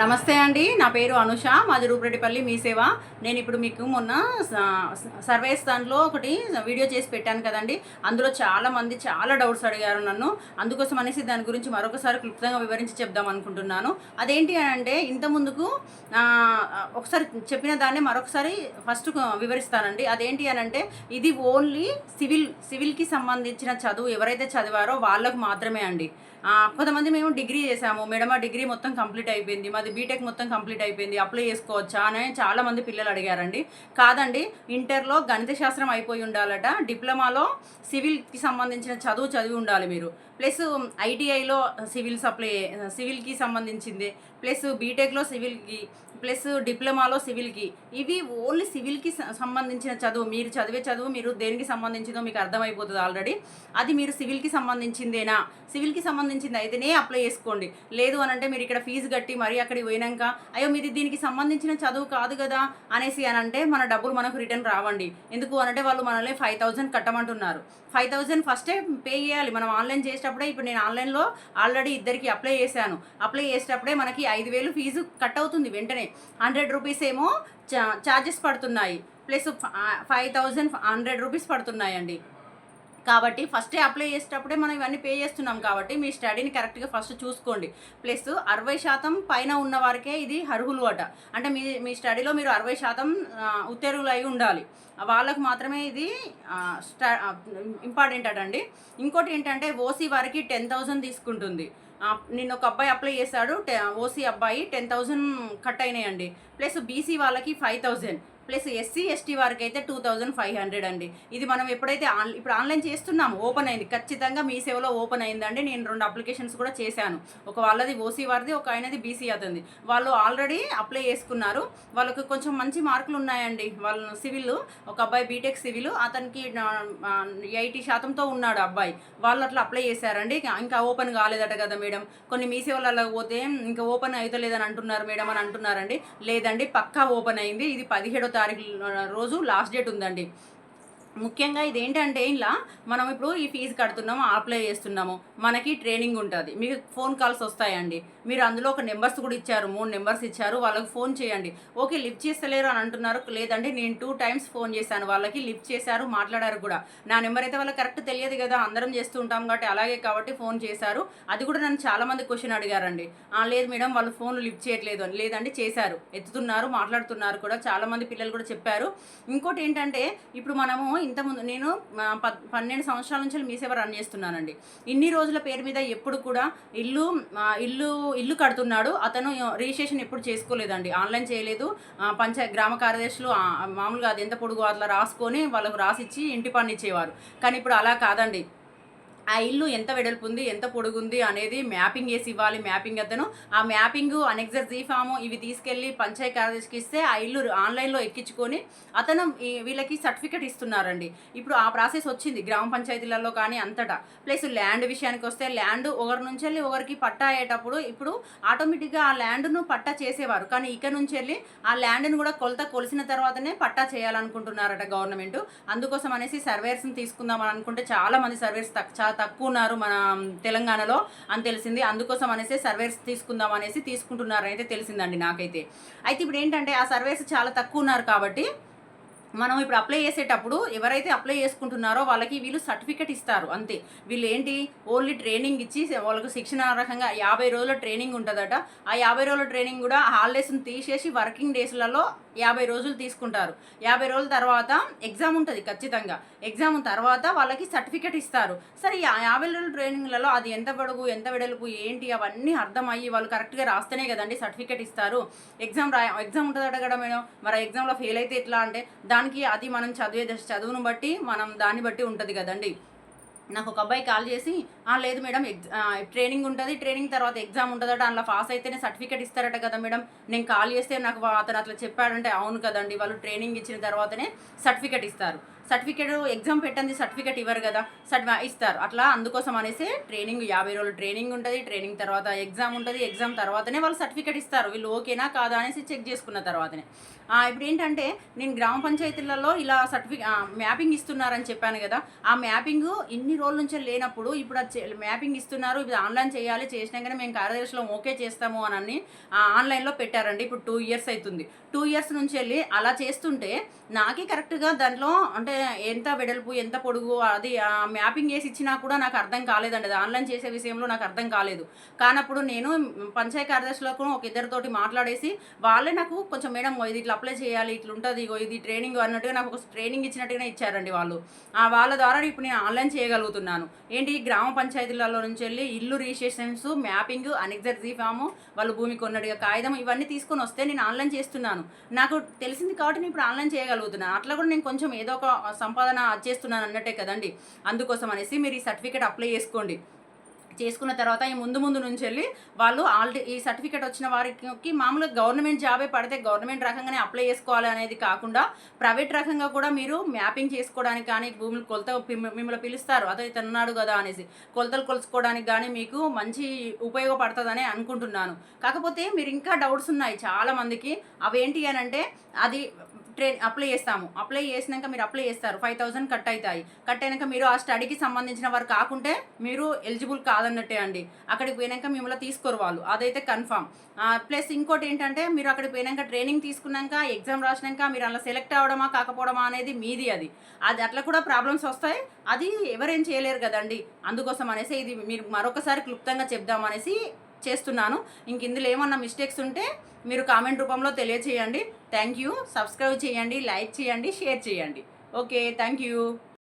నమస్తే అండి నా పేరు అనుష మాది రూపరెడ్డిపల్లి మీ సేవ. నేను ఇప్పుడు మీకు మొన్న సర్వేస్ దాంట్లో ఒకటి వీడియో చేసి పెట్టాను కదండి. అందులో చాలామంది చాలా డౌట్స్ అడిగారు నన్ను. అందుకోసం అనేసి దాని గురించి మరొకసారి క్లుప్తంగా వివరించి చెప్దాం అనుకుంటున్నాను. అదేంటి అని అంటే ఇంత ముందుకు ఒకసారి చెప్పిన దాన్ని మరొకసారి ఫస్ట్ వివరిస్తానండి. అదేంటి అని అంటే ఇది ఓన్లీ సివిల్ సివిల్కి సంబంధించిన చదువు ఎవరైతే చదివారో వాళ్ళకు మాత్రమే అండి. కొంతమంది మేము డిగ్రీ చేసాము. మేడం ఆ డిగ్రీ మొత్తం కంప్లీట్ అయిపోయింది. మాది బీటెక్ మొత్తం కంప్లీట్ అయిపోయింది అప్లై చేసుకోవచ్చా అని చాలా మంది పిల్లలు అడిగారండి. కాదండి ఇంటర్లో గణిత శాస్త్రం అయిపోయి ఉండాలట డిప్లొమాలో సివిల్కి సంబంధించిన చదువు చదివి ఉండాలి మీరు. ప్లస్ ఐటీఐలో సివిల్ సప్లై సివిల్కి సంబంధించింది ప్లస్ బీటెక్లో సివిల్కి ప్లస్ డిప్లొమాలో సివిల్కి. ఇవి ఓన్లీ సివిల్కి సంబంధించిన చదువు. మీరు చదివే చదువు మీరు దేనికి సంబంధించిందో మీకు అర్థమైపోతుంది ఆల్రెడీ. అది మీరు సివిల్కి సంబంధించిందేనా? సివిల్కి సంబంధించింది అయితేనే అప్లై చేసుకోండి. లేదు అని అంటే మీరు ఇక్కడ ఫీజు కట్టి మరీ అక్కడికి పోయినాక అయ్యో మీది దీనికి సంబంధించిన చదువు కాదు కదా అనేసి అని అంటే మన డబ్బులు మనకు రిటర్న్ రావండి. ఎందుకు అనంటే వాళ్ళు మనల్ని ఫైవ్ థౌజండ్ కట్టమంటున్నారు. ఫైవ్ థౌజండ్ ఫస్టే పే చేయాలి. మనం ఆన్లైన్ చేసి చేసేటప్పుడే ఇప్పుడు నేను ఆన్లైన్లో ఆల్రెడీ ఇద్దరికి అప్లై చేశాను. అప్లై చేసేటప్పుడే మనకి ఐదు వేలు ఫీజు కట్ అవుతుంది వెంటనే. హండ్రెడ్ రూపీస్ ఏమో ఛార్జెస్ పడుతున్నాయి. Plus five thousand hundred rupees పడుతున్నాయండి. కాబట్టి ఫస్టే అప్లై చేసేటప్పుడే మనం ఇవన్నీ పే చేస్తున్నాం కాబట్టి మీ స్టడీని కరెక్ట్గా ఫస్ట్ చూసుకోండి. ప్లస్ అరవై శాతం పైన ఉన్న వారికే ఇది అర్హులు అట. అంటే మీ మీ స్టడీలో మీరు అరవై శాతం ఆ, ఉత్తీర్ణులు అయి ఉండాలి. వాళ్ళకు మాత్రమే ఇది స్టా ఇంపార్టెంట్ అటండి ఇంకోటి ఏంటంటే ఓసీ వారికి టెన్ థౌజండ్ తీసుకుంటుంది. నిన్న ఒక అబ్బాయి అప్లై చేశాడు ఓసీ అబ్బాయి టెన్ థౌజండ్ కట్ అయినాయండి. ప్లస్ బీసీ వాళ్ళకి five thousand plus SC ST వారికి అయితే టూ థౌజండ్ ఫైవ్ హండ్రెడ్ అండి. ఇది మనం ఎప్పుడైతే ఆన్ ఇప్పుడు ఆన్లైన్ చేస్తున్నాము ఓపెన్ అయింది. ఖచ్చితంగా మీ సేవలో ఓపెన్ అయిందండి. నేను రెండు అప్లికేషన్స్ కూడా చేశాను. ఒక వాళ్ళది ఓసీ వారిది ఒక ఆయనది బీసీ అవుతుంది వాళ్ళు ఆల్రెడీ అప్లై చేసుకున్నారు. వాళ్ళకి కొంచెం మంచి మార్కులు ఉన్నాయండి. వాళ్ళు సివిల్ ఒక అబ్బాయి బీటెక్ సివిల్ అతనికి ఎయిటీ శాతంతో ఉన్నాడు అబ్బాయి. వాళ్ళు అట్లా అప్లై చేశారండి. ఇంకా- ఇంకా ఓపెన్ కాలేదట కదా మేడం. కొన్ని మీ సేవలలో పోతే ఇంకా ఓపెన్ అవుతలేదని అంటున్నారు మేడం అని అంటున్నారండి. లేదండి పక్కా ఓపెన్ అయింది. ఇది పదిహేడో తారీఖు రోజు లాస్ట్ డేట్ ఉందండి. ముఖ్యంగా ఇది ఏంటంటే ఇలా మనం ఇప్పుడు ఈ ఫీజు కడుతున్నాము అప్లై చేస్తున్నాము మనకి ట్రైనింగ్ ఉంటుంది. మీకు ఫోన్ కాల్స్ వస్తాయండి. మీరు అందులో ఒక నెంబర్స్ కూడా ఇచ్చారు మూడు నెంబర్స్ ఇచ్చారు వాళ్ళకి ఫోన్ చేయండి. ఓకే లిఫ్ట్ చేస్తలేరు అని అంటున్నారు. లేదండి నేను టూ టైమ్స్ ఫోన్ చేశాను వాళ్ళకి లిఫ్ట్ చేశారు మాట్లాడారు కూడా. నా నెంబర్ అయితే వాళ్ళకి కరెక్ట్ తెలియదు కదా అందరం చేస్తూ ఉంటాం కాబట్టి అలాగే కాబట్టి ఫోన్ చేశారు. అది కూడా నన్ను చాలా మంది క్వశ్చన్ అడిగారండి. లేదు మేడం వాళ్ళు ఫోన్ లిఫ్ట్ చేయట్లేదు. అని లేదండి చేశారు. ఎత్తుతున్నారు మాట్లాడుతున్నారు కూడా చాలామంది పిల్లలు కూడా చెప్పారు. ఇంకోటి ఏంటంటే ఇప్పుడు మనము ఇంతకుముందు నేను పన్నెండు సంవత్సరాల నుంచి మీ సేవ రన్ చేస్తున్నానండి. ఇన్ని రోజుల పేరు మీద ఎప్పుడు కూడా ఇల్లు ఇల్లు ఇల్లు కడుతున్నాడు. అతను రిజిస్ట్రేషన్ ఎప్పుడు చేసుకోలేదండి. ఆన్లైన్ చేయలేదు. పంచాయత్ గ్రామ కార్యదర్శులు మామూలుగా అది ఎంత పొడుగు అట్లా రాసుకొని వాళ్ళకు రాసిచ్చి ఇంటి పన్ను ఇచ్చేవారు. కానీ ఇప్పుడు అలా కాదండి. ఆ ఇల్లు ఎంత వెడల్పు ఉంది ఎంత పొడుగుంది అనేది మ్యాపింగ్ వేసి ఇవ్వాలి మ్యాపింగ్ అతను ఆ మ్యాపింగ్ అనెక్సర్ జీ ఫామ్ ఇవి తీసుకెళ్ళి పంచాయత్ కార్యదర్శికి ఇస్తే ఆ ఇల్లు ఆన్లైన్లో ఎక్కించుకొని అతను వీళ్ళకి సర్టిఫికెట్ ఇస్తున్నారండి. ఇప్పుడు ఆ ప్రాసెస్ వచ్చింది గ్రామ పంచాయతీలలో కానీ అంతటా. ప్లస్ ల్యాండ్ విషయానికి వస్తే ల్యాండ్ ఒకరి నుంచి వెళ్ళి ఒకరికి పట్టా అయ్యేటప్పుడు ఇప్పుడు ఆటోమేటిక్గా ఆ ల్యాండ్ను పట్టా చేసేవారు. కానీ ఇక్కడ నుంచి వెళ్ళి ఆ ల్యాండ్ను కూడా కొలత కొలిసిన తర్వాతనే పట్టా చేయాలనుకుంటున్నారట గవర్నమెంట్. అందుకోసం అనేసి సర్వేర్స్ని తీసుకుందామని అనుకుంటే చాలా మంది సర్వేర్స్ తక్ తక్కువ ఉన్నారు మన తెలంగాణలో అని తెలిసింది. అందుకోసం అనేసి సర్వేస్ తీసుకుందాం అనేసి తీసుకుంటున్నారు అయితే తెలిసిందండి నాకైతే. అయితే ఇప్పుడు ఏంటంటే ఆ సర్వేస్ చాలా తక్కువ ఉన్నారు కాబట్టి మనం ఇప్పుడు అప్లై చేసేటప్పుడు ఎవరైతే అప్లై చేసుకుంటున్నారో వాళ్ళకి వీళ్ళు సర్టిఫికెట్ ఇస్తారు అంతే. వీళ్ళు ఏంటి? ఓన్లీ ట్రైనింగ్ ఇచ్చి వాళ్ళకు శిక్షణ రకంగా యాభై రోజుల ట్రైనింగ్ ఉంటుందట. ఆ యాభై రోజుల ట్రైనింగ్ కూడా హాలిడేస్ని తీసేసి వర్కింగ్ డేస్లలో యాభై రోజులు తీసుకుంటారు. యాభై రోజుల తర్వాత ఎగ్జామ్ ఉంటుంది ఖచ్చితంగా. ఎగ్జామ్ తర్వాత వాళ్ళకి సర్టిఫికెట్ ఇస్తారు. సరే యాభై రోజుల ట్రైనింగ్లలో అది ఎంత పొడుగు ఎంత వెడల్పు ఏంటి? అవన్నీ అర్థమయ్యి వాళ్ళు కరెక్ట్గా రాస్తేనే కదండి సర్టిఫికెట్ ఇస్తారు. ఎగ్జామ్ రా ఎగ్జామ్ ఉంటుందట కదా మేడం. మరి ఎగ్జామ్లో ఫెయిల్ అయితే ఎట్లా అంటే దాని దానికి అది మనం చదివే దశ- చదువును బట్టి మనం దాన్ని బట్టి ఉంటుంది కదండి. నాకు ఒక అబ్బాయి కాల్ చేసి "ఆ, లేదు మేడం ఎగ్జ ట్రైనింగ్ ఉంటుంది ట్రైనింగ్ తర్వాత ఎగ్జామ్ ఉంటుందట అందులో పాస్ అయితేనే సర్టిఫికేట్ ఇస్తారట కదా మేడం. నేను కాల్ చేస్తే నాకు అతను అట్లా చెప్పాడంటే అవును కదండి వాళ్ళు ట్రైనింగ్ ఇచ్చిన తర్వాతనే సర్టిఫికేట్ ఇస్తారు. సర్టిఫికేట్ ఎగ్జామ్ పెట్టండి సర్టిఫికేట్ ఇవ్వరు కదా సర్టి ఇస్తారు. అట్లా అందుకోసం అనేసి ట్రైనింగ్ యాభై రోజులు ట్రైనింగ్ ఉంటుంది ట్రైనింగ్ తర్వాత ఎగ్జామ్ ఉంటుంది ఎగ్జామ్ తర్వాతనే వాళ్ళు సర్టిఫికేట్ ఇస్తారు. వీళ్ళు ఓకేనా కాదా అనేసి చెక్ చేసుకున్న తర్వాతనే. ఇప్పుడు ఏంటంటే నేను గ్రామ పంచాయతీలలో ఇలా సర్టిఫికే మ్యాపింగ్ ఇస్తున్నారని చెప్పాను కదా ఆ మ్యాపింగ్ ఇన్ని రోజుల నుంచి లేనప్పుడు ఇప్పుడు మ్యాపింగ్ ఇస్తున్నారు ఇప్పుడు ఆన్లైన్ చేయాలి చేసినాకనే మేము కార్యదర్శిలో ఓకే చేస్తాము అని అని ఆన్లైన్లో పెట్టారండి. ఇప్పుడు టూ ఇయర్స్ అవుతుంది టూ ఇయర్స్ నుంచి వెళ్ళి అలా చేస్తుంటే నాకే కరెక్ట్గా దాంట్లో అంటే ఎంత వెడల్పు ఎంత పొడుగు అది ఆ మ్యాపింగ్ చేసి ఇచ్చినా కూడా నాకు అర్థం కాలేదండి. అది ఆన్లైన్ చేసే విషయంలో నాకు అర్థం కాలేదు. కానప్పుడు నేను పంచాయతీ కార్యదర్శులకు ఒక ఇద్దరితోటి మాట్లాడేసి వాళ్ళే నాకు కొంచెం మేడం ఇది ఇట్లా అప్లై చేయాలి ఇట్లా ఉంటుంది ఇగో ఇది ట్రైనింగ్ అన్నట్టుగా నాకు ఒక ట్రైనింగ్ ఇచ్చినట్టుగానే ఇచ్చారండి వాళ్ళు. ఆ వాళ్ళ ద్వారా ఇప్పుడు నేను ఆన్లైన్ చేయగలుగుతున్నాను. ఏంటి ఈ గ్రామ పంచాయతీలలో నుంచి వెళ్ళి ఇల్లు రిజిస్ట్రేషన్స్ మ్యాపింగ్ అనెగ్జర్జీ ఫాము వాళ్ళు భూమి కొన్నట్టుగా కాగితం ఇవన్నీ తీసుకొని వస్తే నేను ఆన్లైన్ చేస్తున్నాను. నాకు తెలిసింది కాబట్టి నేను ఇప్పుడు ఆన్లైన్ చేయగలుగుతున్నాను. అట్లా కూడా నేను కొంచెం ఏదో ఒక సంపాదన చేస్తున్నాను అన్నట్టే కదండి. అందుకోసం అనేసి మీరు ఈ సర్టిఫికేట్ అప్లై చేసుకోండి. చేసుకున్న తర్వాత ఈ ముందు ముందు నుంచి వెళ్ళి వాళ్ళు ఆల్రెడీ ఈ సర్టిఫికేట్ వచ్చిన వారికి మామూలుగా గవర్నమెంట్ జాబే పడితే గవర్నమెంట్ రకంగానే అప్లై చేసుకోవాలి అనేది కాకుండా ప్రైవేట్ రకంగా కూడా మీరు మ్యాపింగ్ చేసుకోవడానికి కానీ భూములు కొలత మిమ్మల్ని పిలుస్తారు. అదే ఇతను ఉన్నాడు కదా అనేసి కొలతలు కొలుచుకోవడానికి కానీ మీకు మంచి ఉపయోగపడుతుందని అనుకుంటున్నాను. కాకపోతే మీరు ఇంకా డౌట్స్ ఉన్నాయి చాలామందికి. అవేంటి అని అంటే అది ట్రైన్ అప్లై చేస్తాము. అప్లై చేసినాక మీరు అప్లై చేస్తారు. ఫైవ్ థౌసండ్ కట్ అవుతాయి. కట్ అయినాక మీరు ఆ స్టడీకి సంబంధించిన వారు కాకుంటే మీరు ఎలిజిబుల్ కాదన్నట్టే అండి. అక్కడికి పోయినాక మిమ్మల్ని తీసుకోరు వాళ్ళు. అదైతే కన్ఫామ్. ప్లస్ ఇంకోటి ఏంటంటే మీరు అక్కడికి పోయినాక ట్రైనింగ్ తీసుకున్నాక ఎగ్జామ్ రాసినాక మీరు అలా సెలెక్ట్ అవడమా కాకపోవడమా అనేది మీది అది. అది అట్లా కూడా ప్రాబ్లమ్స్ వస్తాయి. అది ఎవరేం చేయలేరు కదండి. అందుకోసం అనేసి ఇది మీరు మరొకసారి క్లుప్తంగా చెప్దామనేసి చేస్తున్నాను. ఇంక ఇందులో ఏమన్నా మిస్టేక్స్ ఉంటే మీరు కామెంట్ రూపంలో తెలియచేయండి. థ్యాంక్ యూ సబ్స్క్రైబ్ చేయండి లైక్ చేయండి షేర్ చేయండి. Okay thank you